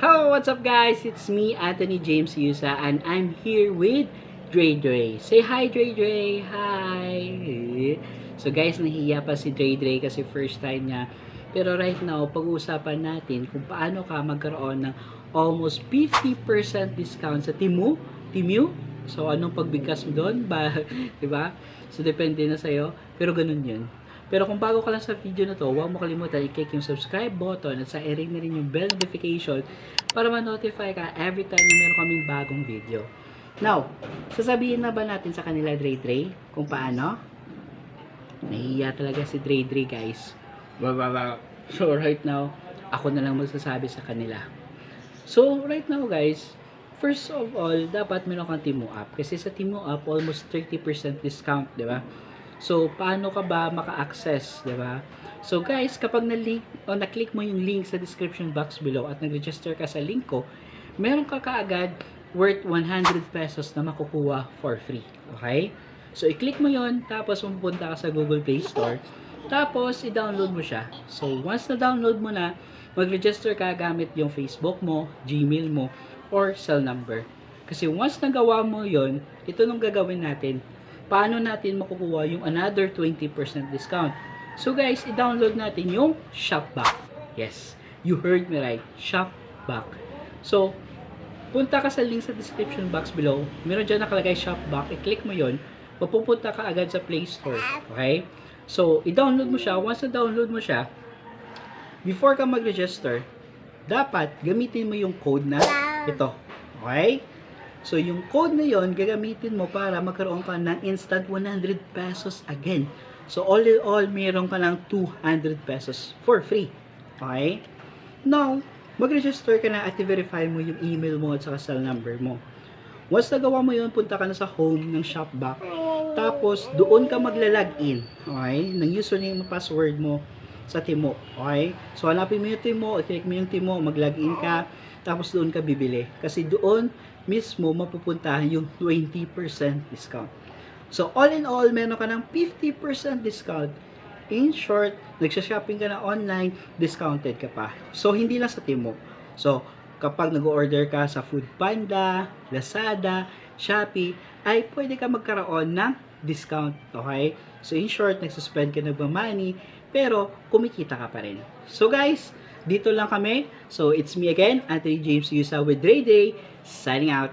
Hello, what's up guys? It's me, Anthony James Yusa, and I'm here with Dre Dre. Say hi, Dre Dre! Hi! So guys, nahiya pa si Dre Dre kasi first time niya. Pero right now, pag-uusapan natin kung paano ka magkaroon ng almost 50% discount sa Timu. Timu? So, anong pagbigkas mo doon? Ba, 'di ba? So, depende na sa'yo. Pero ganun yun. Pero kung bago ka lang sa video na to, huwag mo kalimutan i-click yung subscribe button at sa i-ring na rin yung bell notification para ma-notify ka every time na meron kaming bagong video. Now, sasabihin na ba natin sa kanila Dre Dre kung paano? Nahiya talaga si Dre Dre guys. So right now, ako na lang magsasabi sa kanila. So right now guys, first of all, dapat meron kang Timo app. Kasi sa Timo app, almost 30% discount, di ba? So, paano ka ba maka-access, di ba? So, guys, kapag na-link o na-click mo yung link sa description box below at nag-register ka sa link ko, meron ka kaagad worth 100 pesos na makukuha for free. Okay? So, i-click mo yon tapos pupunta ka sa Google Play Store, tapos i-download mo siya. So, once na-download mo na, mag-register ka gamit yung Facebook mo, Gmail mo, or cell number. Kasi once nagawa mo yon ito nung gagawin natin, paano natin makukuha yung another 20% discount. So guys, i-download natin yung Shopback. Yes, you heard me right. Shopback. So, punta ka sa link sa description box below. Meron dyan nakalagay Shopback. I-click mo yon mapupunta ka agad sa Play Store. Okay? So, i-download mo siya. Once na-download mo siya, before ka mag-register, dapat gamitin mo yung code na ito. Okay? So, yung code na yon gagamitin mo para magkaroon ka ng instant 100 pesos again. So, all in all, mayroon ka ng 200 pesos for free. Okay? Now, mag-register ka na at i-verify mo yung email mo at saka cell number mo. Once nagawa mo yun, punta ka na sa home ng Shopback. Tapos, doon ka magla-login. Okay? Ng username at password mo sa Timo. Okay? So, hanapin mo yung Timo, i-click mo yung Timo, mag-login ka, tapos doon ka bibili. Kasi doon mismo mapupuntahan yung 20% discount. So, all in all, meron ka ng 50% discount. In short, nagsha-shopping ka na online, discounted ka pa. So, hindi lang sa Timo. So, kapag nag-order ka sa Food Panda, Lazada, Shopee, ay pwede ka magkaroon ng discount. Okay? So, in short, nagsuspend ka ba money, pero kumikita ka pa rin. So, guys, dito lang kami. So, it's me again, Anthony James Yusa with Dre Day, signing out.